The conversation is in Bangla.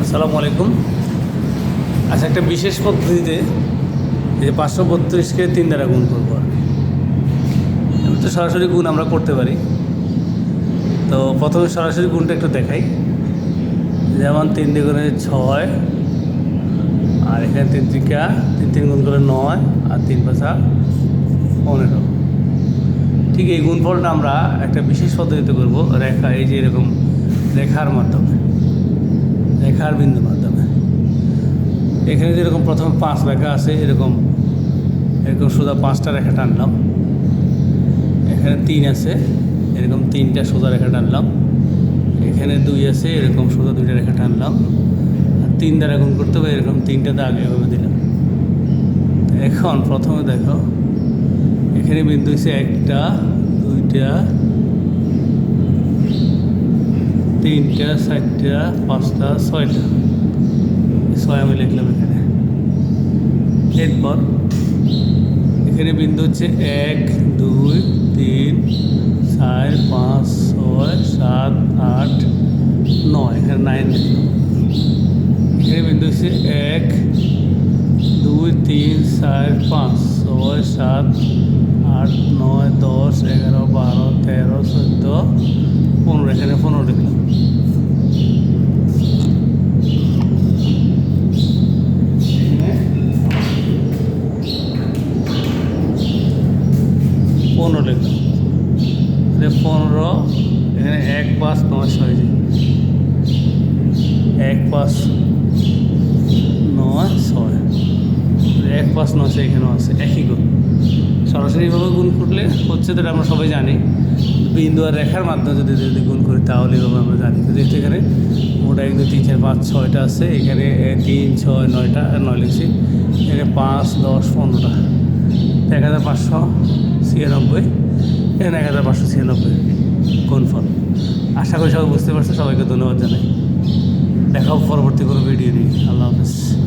আসসালামু আলাইকুম। আচ্ছা একটা বিশেষ পদ্ধতিতে যে পাঁচশো বত্রিশকে তিন দ্বারা গুণ করব। আর। তো সরাসরি গুণ আমরা করতে পারি। তো প্রথমে সরাসরি গুণটা একটু দেখাই। যেমন তিন দ্বিগুণে ছয়, আর এখানে তিন ত্রিকা তিন তিন গুণ করে নয়, আর তিন পাঁচা পনেরো। ঠিক এই গুণফলটা আমরা একটা বিশেষ পদ্ধতিতে করব। রেখা, এই যে এরকম রেখার মাধ্যমে। রেখার মাধ্যমে। এখানে যেরকম প্রথমে পাঁচ রেখা আছে, এরকম এরকম সোজা পাঁচটা রেখা টানলাম। এখানে তিন আছে, এরকম তিনটা সোজা রেখা টানলাম। এখানে দুই আছে, এরকম সোজা দুইটা রেখা টানলাম। আর তিন দ্বারা গুণ করতে হবে, এরকম তিনটা দাগ এভাবে দিলাম। এখন প্রথমে দেখো, এখানে বিন্দু হচ্ছে একটা, দুইটা তিনটা, চারটা, পাঁচটা, ছয়টা। ছয় আমি লিখলাম এখানে। এরপর এখানে বিন্দু হচ্ছে এক, দুই, তিন, চার, পাঁচ, ছয়, সাত, আট, নয়। এখানে নাইন এখানে বিন্দু হচ্ছে এক, দুই, তিন, চার, পাঁচ, ছয়, সাত, আট, নয়, দশ, এগারো, বারো, তেরো, চোদ্দ এখানে পনেরো লিখলাম পনেরো, এখানে এক পাঁচ নয় ছয় এক পাঁচ নয়, ছয়। এক পাঁচ নয় ছয় এখানেও আছে, একই গুণ সরাসরিভাবে গুণ করলে হচ্ছে তো আমরা সবাই জানি বিন্দু আর রেখার মাধ্যমে যদি যদি গুণ করি, তাহলে এভাবে আমরা জানি। যেহেতু এখানে মোট এক দুই তিন, চার, পাঁচ, ছয়টা আছে, এখানে তিন, ছয়, নয়টা নয় লিখছি, এখানে পাঁচ, দশ, পনেরোটা। এক হাজার পাঁচশো ছিয়ানব্বই, এখানে এক হাজার পাঁচশো ছিয়ানব্বই কোন ফল। আশা করি সবাই বুঝতে পারছে, সবাইকে ধন্যবাদ জানাই। দেখা হবে পরবর্তী কোনো ভিডিও নিয়ে। আল্লাহ হাফেজ।